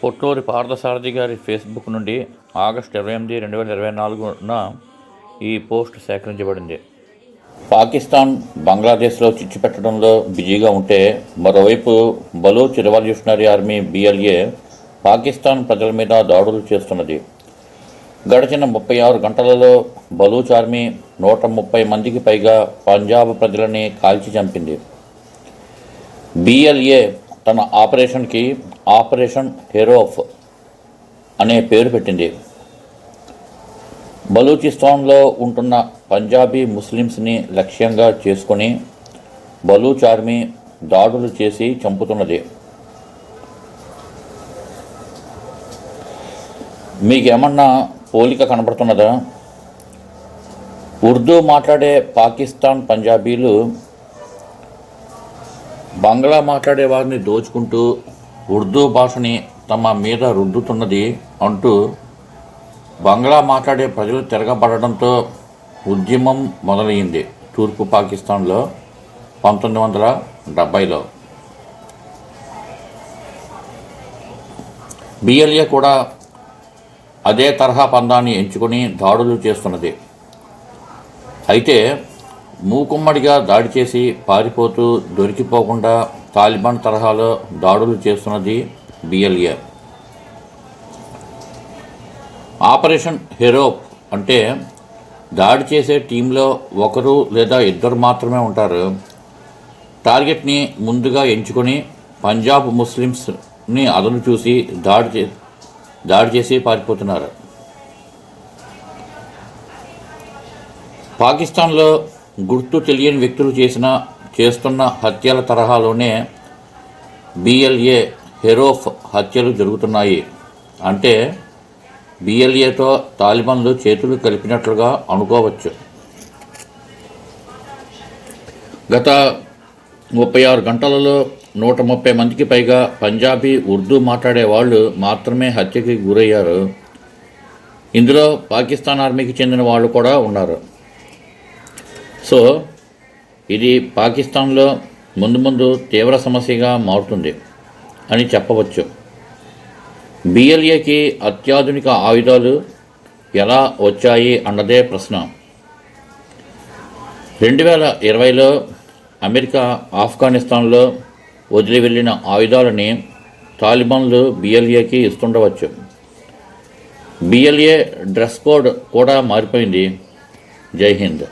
పుట్టూరి పార్థసారథి గారి ఫేస్బుక్ నుండి ఆగస్టు ఇరవై ఎనిమిది రెండు వేల ఇరవై నాలుగున ఈ పోస్ట్ సేకరించబడింది. పాకిస్తాన్ బంగ్లాదేశ్లో చిచ్చుపెట్టడంలో బిజీగా ఉంటే మరోవైపు Baloch revolutionary army BLA Pakistan ప్రజల మీద దాడులు చేస్తున్నది. గడిచిన ముప్పై ఆరు గంటలలో బలూచ్ ఆర్మీ నూట ముప్పై మందికి పైగా పంజాబ్ ప్రజలని కాల్చి చంపింది. బిఎల్ఏ తన ఆపరేషన్కి ఆపరేషన్ హెరోఫ్ అనే పేరు పెట్టింది. బలూచిస్తాన్లో ఉంటున్న పంజాబీ ముస్లిమ్స్ని లక్ష్యంగా చేసుకొని బలూచ్ ఆర్మీ దాడులు చేసి చంపుతున్నది. మీకేమన్నా పోలిక కనబడుతున్నదా ఉర్దూ మాట్లాడే పాకిస్తాన్ పంజాబీలు బంగ్లా మాట్లాడే వారిని దోచుకుంటూ ఉర్దూ భాషని తమ మీద రుద్దుతున్నది అంటూ బంగ్లా మాట్లాడే ప్రజలు తిరగబడడంతో ఉద్యమం మొదలైంది తూర్పు పాకిస్తాన్లో పంతొమ్మిది వందల డెబ్భైలో బిఎల్ఏ కూడా అదే తరహా పందాన్ని ఎంచుకొని దాడులు చేస్తున్నది. అయితే మూకుమ్మడిగా దాడి చేసి పారిపోతూ దొరికిపోకుండా తాలిబాన్ తరహాలో దాడులు చేస్తున్నది బిఎల్ఏ. ఆపరేషన్ హెరోప్ అంటే దాడి చేసే టీంలో ఒకరు లేదా ఇద్దరు మాత్రమే ఉంటారు. టార్గెట్ని ముందుగా ఎంచుకొని పంజాబ్ ముస్లిమ్స్ని అదను చూసి దాడి చే దాడి చేసి పారిపోతున్నారు. పాకిస్తాన్లో గుర్తు తెలియని వ్యక్తులు చేసిన చేస్తున్న హత్యల తరహాలోనే బిఎల్ఏ హెరోఫ్ హత్యలు జరుగుతున్నాయి. అంటే బిఎల్ఏతో తాలిబాన్లు చేతులు కలిపినట్లుగా అనుకోవచ్చు. గత ముప్పై ఆరు గంటలలో నూట ముప్పై మందికి పైగా పంజాబీ ఉర్దూ మాట్లాడే వాళ్ళు మాత్రమే హత్యకి గురయ్యారు. ఇందులో పాకిస్తాన్ ఆర్మీకి చెందిన వాళ్ళు కూడా ఉన్నారు. సో ఇది పాకిస్తాన్లో ముందు ముందు తీవ్ర సమస్యగా మారుతుంది అని చెప్పవచ్చు. బిఎల్ఏకి అత్యాధునిక ఆయుధాలు ఎలా వచ్చాయి అన్నదే ప్రశ్న. రెండు వేల ఇరవైలో అమెరికా ఆఫ్ఘనిస్తాన్లో వదిలి వెళ్ళిన ఆయుధాలని తాలిబాన్లు బిఎల్ఏకి ఇస్తుండవచ్చు. బిఎల్ఏ డ్రెస్ కోడ్ కూడా మారిపోయింది. జై హింద్.